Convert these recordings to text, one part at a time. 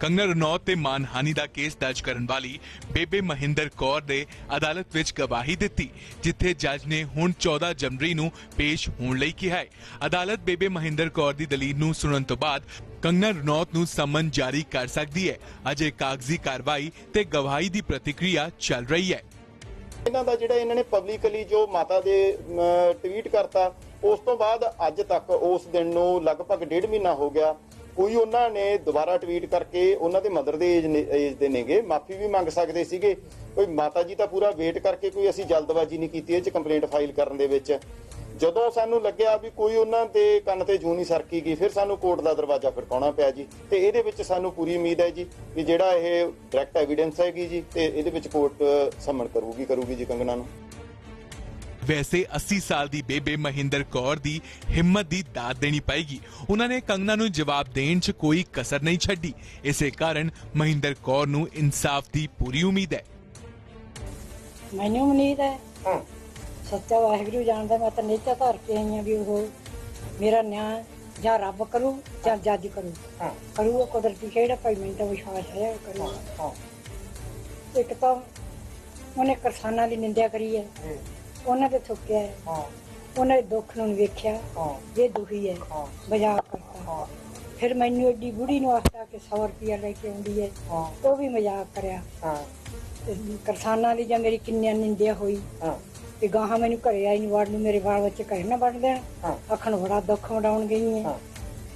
ਕੰਗਨਾ ਰਣੌਤ ਤੇ ਮਾਨਹਾਨੀ ਦਾ ਕੇਸ ਦਰਜ ਕਰਨ ਵਾਲੀ ਬੇਬੇ ਮਹਿੰਦਰ ਕੌਰ ਦੇ ਅਦਾਲਤ ਵਿੱਚ ਗਵਾਹੀ ਦਿੱਤੀ, ਜਿੱਥੇ ਜੱਜ ਨੇ ਹੁਣ 14 ਜਨਵਰੀ ਨੂੰ ਪੇਸ਼ ਹੋਣ ਲਈ ਕਿਹਾ ਹੈ। ਅਦਾਲਤ ਬੇਬੇ ਮਹਿੰਦਰ ਕੌਰ ਦੀ ਦਲੀਲ ਨੂੰ ਸੁਣਨ ਤੋਂ ਬਾਅਦ ਕੰਗਨਾ ਰਣੌਤ ਨੂੰ ਸਮਨ ਜਾਰੀ ਕਰ ਸਕਦੀ ਹੈ। ਅਜੇ ਕਾਗਜ਼ੀ ਕਾਰਵਾਈ ਤੇ ਗਵਾਹੀ ਦੀ ਪ੍ਰਤੀਕਿਰਿਆ ਚੱਲ ਰਹੀ ਹੈ। ਇਹਨਾਂ ਦਾ ਜਿਹੜਾ ਇਹਨਾਂ ਨੇ ਪਬਲਿਕਲੀ ਜੋ ਮਾਤਾ ਦੇ ਟਵੀਟ ਕਰਤਾ, ਉਸ ਤੋਂ ਬਾਅਦ ਅੱਜ ਤੱਕ ਉਸ ਦਿਨ ਨੂੰ ਲਗਭਗ ਡੇਢ ਮਹੀਨਾ ਹੋ ਗਿਆ। ਕੋਈ ਉਹਨਾਂ ਨੇ ਦੁਬਾਰਾ ਟਵੀਟ ਕਰਕੇ ਉਹਨਾਂ ਦੇ ਮਦਰ ਦੇ ਏਜ ਦੇ ਨੇਗੇ, ਮਾਫੀ ਵੀ ਮੰਗ ਸਕਦੇ ਸੀਗੇ। ਕੋਈ ਮਾਤਾ ਜੀ ਤਾਂ ਪੂਰਾ ਵੇਟ ਕਰਕੇ ਕੋਈ ਅਸੀਂ ਜਲਦਬਾਜ਼ੀ ਨਹੀਂ ਕੀਤੀ, ਇਹ ਚ ਕੰਪਲੇਂਟ ਫਾਈਲ ਕਰਨ ਦੇ ਵਿੱਚ। ਜਦੋਂ ਸਾਨੂੰ ਲੱਗਿਆ ਵੀ ਕੋਈ ਉਹਨਾਂ ਦੇ ਕੰਨ ਤੇ ਜੂੰ ਨਹੀਂ ਸਰਕੀ ਗਈ, ਫਿਰ ਸਾਨੂੰ ਕੋਰਟ ਦਾ ਦਰਵਾਜ਼ਾ ਖੜਕਾਉਣਾ ਪਿਆ ਜੀ। ਤੇ ਇਹਦੇ ਵਿੱਚ ਸਾਨੂੰ ਪੂਰੀ ਉਮੀਦ ਹੈ ਜੀ ਵੀ ਜਿਹੜਾ ਇਹ ਡਾਇਰੈਕਟ ਐਵੀਡੈਂਸ ਹੈਗੀ ਜੀ, ਤੇ ਇਹਦੇ ਵਿੱਚ ਕੋਰਟ ਸਮਣ ਕਰੂਗੀ ਕਰੂਗੀ ਜੀ ਕੰਗਨਾ ਨੂੰ। ਵੈਸੇ 80 ਸਾਲ ਦੀ ਬੇਬੇ ਮਹਿੰਦਰ ਕੌਰ ਦੀ ਹਿੰਮਤ ਦੀ ਦਾਤ ਦੇਣੀ ਪਏਗੀ। ਉਹਨਾਂ ਨੇ ਕੰਗਨਾ ਨੂੰ ਜਵਾਬ ਦੇਣ 'ਚ ਕੋਈ ਕਸਰ ਨਹੀਂ ਛੱਡੀ। ਇਸੇ ਕਾਰਨ ਮਹਿੰਦਰ ਕੌਰ ਨੂੰ ਇਨਸਾਫ ਦੀ ਪੂਰੀ ਉਮੀਦ ਹੈ। ਮੈਨੂੰ ਉਮੀਦ ਹੈ। ਹਾਂ। ਸੱਚਾ ਵਾਹਿਗੁਰੂ ਜਾਣਦਾ ਮੈਂ ਤਾਂ ਨੀਚਾ ਧਰ ਕੇ ਆਈ ਹਾਂ ਵੀ ਉਹ ਮੇਰਾ ਨਿਆਂ ਜਾਂ ਰੱਬ ਕਰੂ ਜਾਂ ਜੱਜ ਕਰੂ। ਹਾਂ। ਕਰੂਗਾ ਕੁਦਰਤੀ ਕਿਹੜਾ ਭਾਈ ਮੈਨੂੰ ਤਾਂ ਵਿਸ਼ਵਾਸ ਹੈ ਉਹ ਹਾਂ। ਇੱਕ ਤਾਂ ਉਹਨੇ ਕਿਸਾਨਾਂ ਦੀ ਨਿੰਦਿਆ ਕਰੀ ਹੈ। ਉਹਨਾਂ ਤੇ ਥੁੱਕਿਆ ਹੈ। ਹਾਂ। ਉਹਨਾਂ ਦੇ ਦੁੱਖ ਨੂੰ ਵੇਖਿਆ। ਹਾਂ। ਇਹ ਦੁਖੀ ਹੈ ਹਾਂ। ਮਜ਼ਾਕ ਕਰਤਾ ਹਾਂ। ਫਿਰ ਮੈਨੂੰ ਏਡੀ ਬੁੜੀ ਨੂੰ ਆਖਿਆ ਕਿ 100 ਰੁਪਇਆ ਲੈ ਕੇ ਆਉਂਦੀ ਹੈ। ਹਾਂ। ਉਹ ਵੀ ਮਜ਼ਾਕ ਕਰਿਆ। ਹਾਂ। ਕਿਸਾਨਾਂ ਦੀ ਜਾਂ ਮੇਰੀ ਕਿੰਨਿਆਂ ਨਿੰਦਿਆ ਹੋਈ। ਹਾਂ। ਤੇ ਗਾਹਾਂ ਮੈਨੂੰ ਘਰੇ ਆਈ ਨੂੰ ਵੜ ਨੂੰ ਮੇਰੇ ਬਾਲ ਬੱਚੇ ਘਰੇ ਨਾ ਵੜ ਦੇਣ ਆਖਣ ਬੜਾ ਦੁੱਖ ਵਡਾਉਣ ਗਈ ਹੈ।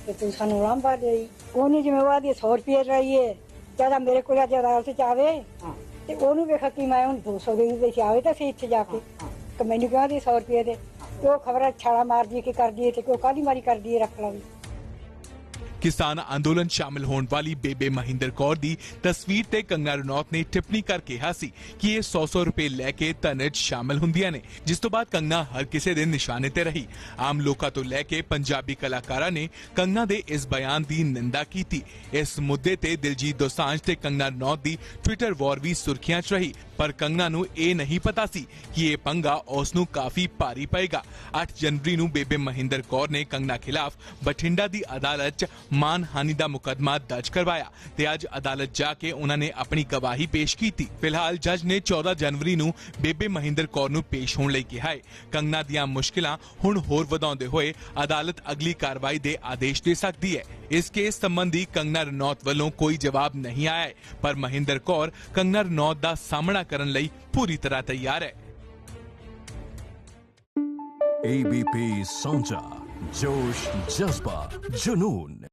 ਤੇ ਤੂੰ ਸਾਨੂੰ ਲਾਂਭਾ ਦੇਈ ਉਹਨੇ ਜਿਵੇਂ ਵਾਦੀ 100 ਰੁਪਏ ਰਹੀਏ ਜ਼ਿਆਦਾ ਮੇਰੇ ਕੋਲ ਅੱਜ ਅਦਾਲਤ ਚ ਆਵੇ। ਤੇ ਉਹਨੂੰ ਵੇਖ ਕਿ ਮੈਂ ਹੁਣ 200 ਦੇ ਵਿੱਚ ਆਵੇ ਤਾਂ ਸੀ ਇੱਥੇ ਜਾ ਕੇ। ਕਿ ਮੈਨੂੰ ਕਿਹਾ ਦੀ 100 ਰੁਪਏ ਦੇ, ਤੇ ਉਹ ਖਬਰ ਛਾਲਾ ਮਾਰਦੀ ਹੈ ਕਿ ਕਰਦੀ ਹੈ ਤੇ ਕੋਈ ਕਾਦੀ ਮਾਰੀ ਕਰਦੀ ਹੈ ਰੱਖ ਲਾ ਵੀ। ਕਿਸਾਨ ਅੰਦੋਲਨ ਸ਼ਾਮਿਲ ਹੋਣ ਵਾਲੀ ਬੇਬੇ ਮਹਿੰਦਰ ਕੌਰ ਦੀ ਤਸਵੀਰ ਤੇ ਕੰਗਨਾ ਰਣੌਤ ਨੇ ਟਿੱਪਣੀ ਕਰ ਕਿਹਾ ਸੀ ਕਿ ਇਹ 100-100 ਰੁਪਏ ਲੈ ਕੇ ਧਰਨੇ 'ਚ ਸ਼ਾਮਿਲ ਹੁੰਦੀਆਂ ਨੇ, ਜਿਸ ਤੋਂ ਬਾਅਦ ਕੰਗਨਾ ਹਰ ਕਿਸੇ ਦੇ ਨਿਸ਼ਾਨੇ ਤੇ ਰਹੀ। ਆਮ ਲੋਕਾਂ ਤੋਂ ਲੈ ਕੇ ਪੰਜਾਬੀ ਕਲਾਕਾਰਾਂ ਨੇ ਕੰਗਨਾ ਦੇ ਇਸ ਬਿਆਨ ਦੀ ਨਿੰਦਾ ਕੀਤੀ। ਇਸ ਮੁੱਦੇ ਤੇ ਦਿਲਜੀਤ ਦੋਸਾਂਝ ਤੇ ਕੰਗਨਾ ਰਣੌਤ ਦੀ ਟਵਿੱਟਰ ਵਾਰ ਵੀ ਸੁਰਖੀਆਂ 'ਚ ਰਹੀ, ਪਰ ਕੰਗਨਾ ਨੂੰ ਇਹ ਨਹੀਂ ਪਤਾ ਸੀ ਕਿ ਇਹ ਪੰਗਾ ਉਸ ਨੂੰ ਕਾਫੀ ਭਾਰੀ ਪਏਗਾ। 8 ਜਨਵਰੀ ਨੂੰ ਬੇਬੇ ਮਹਿੰਦਰ ਕੌਰ ਨੇ ਕੰਗਨਾ ਖਿਲਾਫ ਬਠਿੰਡਾ ਦੀ ਅਦਾਲਤ 'ਚ ਮਾਨਹਾਨੀ ਦਾ ਮੁਕੱਦਮਾ ਦਰਜ ਕਰਵਾਇਆ ਤੇ ਅੱਜ ਅਦਾਲਤ ਜਾ ਕੇ ਉਹਨਾਂ ਨੇ ਆਪਣੀ ਗਵਾਹੀ ਪੇਸ਼ ਕੀਤੀ। ਫਿਲਹਾਲ ਜੱਜ ਨੇ 14 ਜਨਵਰੀ ਨੂੰ ਬੇਬੇ ਮਹਿੰਦਰ ਕੌਰ ਨੂੰ ਪੇਸ਼ ਹੋਣ ਲਈ ਕਿਹਾ ਹੈ। ਕੰਗਨਾ ਦੀਆਂ ਮੁਸ਼ਕਲਾਂ ਹੁਣ ਹੋਰ ਵਧਾਉਂਦੇ ਹੋਏ ਅਦਾਲਤ ਅਗਲੀ ਕਾਰਵਾਈ ਦੇ ਆਦੇਸ਼ ਦੇ ਸਕਦੀ ਹੈ। ਇਸ ਕੇਸ ਸੰਬੰਧੀ ਕੰਗਨਾ ਰਣੌਤ ਵੱਲੋਂ ਕੋਈ ਜਵਾਬ ਨਹੀਂ ਆਇਆ ਹੈ ਪਰ ਮਹਿੰਦਰ ਕੌਰ ਕੰਗਨਾ ਰਨੌਤ ਦਾ ਸਾਹਮਣਾ ਕਰਨ ਲਈ ਪੂਰੀ ਤਰ੍ਹਾਂ ਤਿਆਰ ਹੈ। ABP Sanja, Josh, Jazba, Junoon.